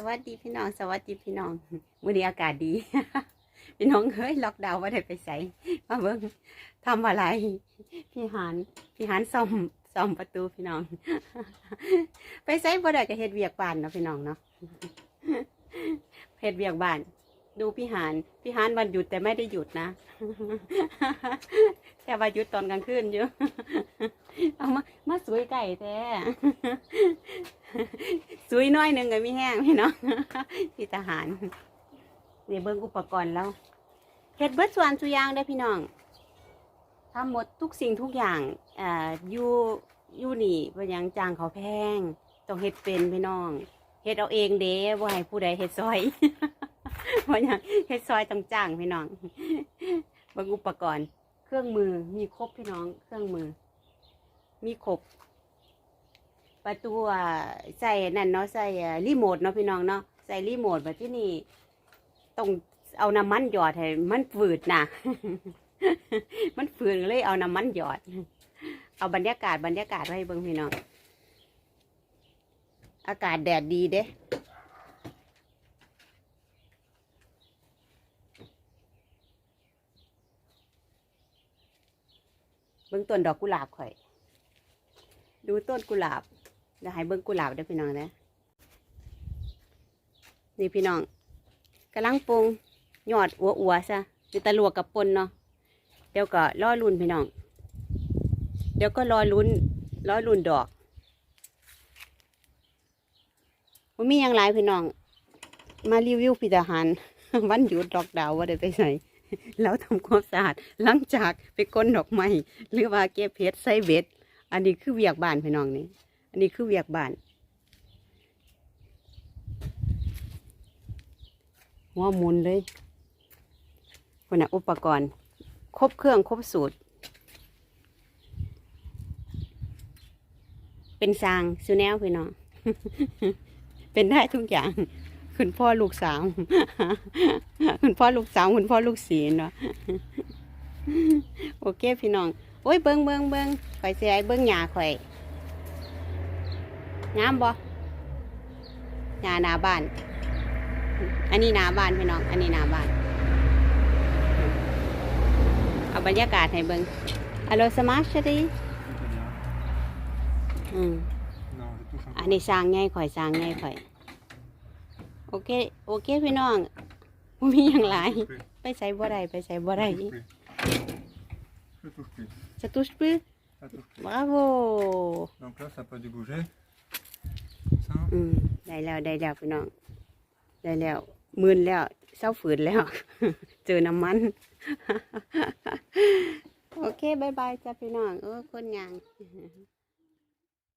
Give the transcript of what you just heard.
สวัสดีพี่น้อง สวัสดีพี่น้องวันนี้อากาศดี พี่น้องเฮ้ยล็อกดาวน์ว่าได้ไปใส่มาเบิ้งทำอะไร พี่หานพี่หานซ่อมซ่อมประตูพี่น้อง ไปใส่บ่ได้ก็เฮ็ดเวียกบ้านเนาะพี่น้องเนาะเฮ็ดเวียกบ้าน ดูพี่หานพี่หานวันหยุดแต่ไม่ได้หยุดนะ แค่ว่าหยุดตอนกลางคืนอยู่ เอามามาสวยไก่แท้สวยน้อยหนึ่งก็มีแห้งพี่น้องพี่ทหารนี่เบิ้งอุปกรณ์แล้วเฮ็ดเบิดส่วนสุยางได้พี่น้องทำหมดทุกสิ่งทุกอย่างอ่าอยู่อยู่นี่เป็นยังจางเขาแพงต้องเฮ็ดเป็นพี่น้องเฮ็ดเอาเองเด้บ่ให้ผู้ใดเฮ็ดซอย เพราะหยังเฮ็ดซอยต้องจ้างพี่น้องบิ่งอุปกรณ์ เครื่องมือมีครบพี่น้อง เครื่องมือ มีครบ ประตูใส่นั่นเนาะใส่รีโมทเนาะพี่น้องเนาะใส่รีโมทแบบที่นี่ต้องเอาน้ำมันหยอดให้มันฝืดนะมันฝืดเลยเอาน้ำมันหยอด เอาบรรยากาศบรรยากาศไว้เบิ่งพี่น้อง อากาศแดดดีเด้ เบิ่งต้นดอกกุหลาบข่อย ดูต้นกุหลาบเดี๋ยวให้เบิ่งกุหลาบเด้อพี่น้องนะนี่พี่น้องกำลังปรุงยอดอัวอัวซะจิตะลวกกับปนเนาะเดี๋ยวก็รอรุ่นพี่น้อง เดี๋ยวก็รอลุ้นรอรุ่นดอกมันมีอย่างไรพี่น้อง มารีวิวพิจารณวันหยุดดอกดาวว่าได้ไปไหน แล้วทำความสะอาดหลังจากไปก้นดอกไม้หรือว่าเก็บเพชรใส่เบ็ด อันนี้คือเวียกบานพี่น้องนี่อันนี้คือเวียกบาน หัวมุนเลยคนนะอุปกรณ์ ครบเครื่องครบสูตร เป็นสางซูแนวพี่น้อง เป็นได้ทุกอย่าง คุณพ่อลูกสาวคุณพ่อลูกสาวคุณพ่อลูกสีเนาะโอเคพี่น้องโอ้ยเบิ้งเบิ้งเบิ้งข่อยเสียเบิ้งหญ้าข่อยงามบ่หญ้าหน้าบ้าน อันนี้หน้าบ้านพี่น้อง อันนี้หน้าบ้าน เอาบรรยากาศให้เบิ้งอโลสมาชดีอืม Non, je touche อัน encore. นี้สร้างง่ายข่อยสร้างง่ายข่อย โอเค โอเคพี่น้องบ่มีอย่างไรไปใส่บ่ได้ไปใส่บ่ได้ Je touche plus. Je touche plus. สตุชปื้อ Ça touche plus. บราโว Donc là, ça n'a pas dû bouger. Comme ça. อืมได้แล้วได้แล้วพี่น้อง ได้แล้วมืนแล้วเศร้าฝืนแล้ว เจอน้ำมัน โอเคบายบายจ้ะพี่น้องเออคนงาง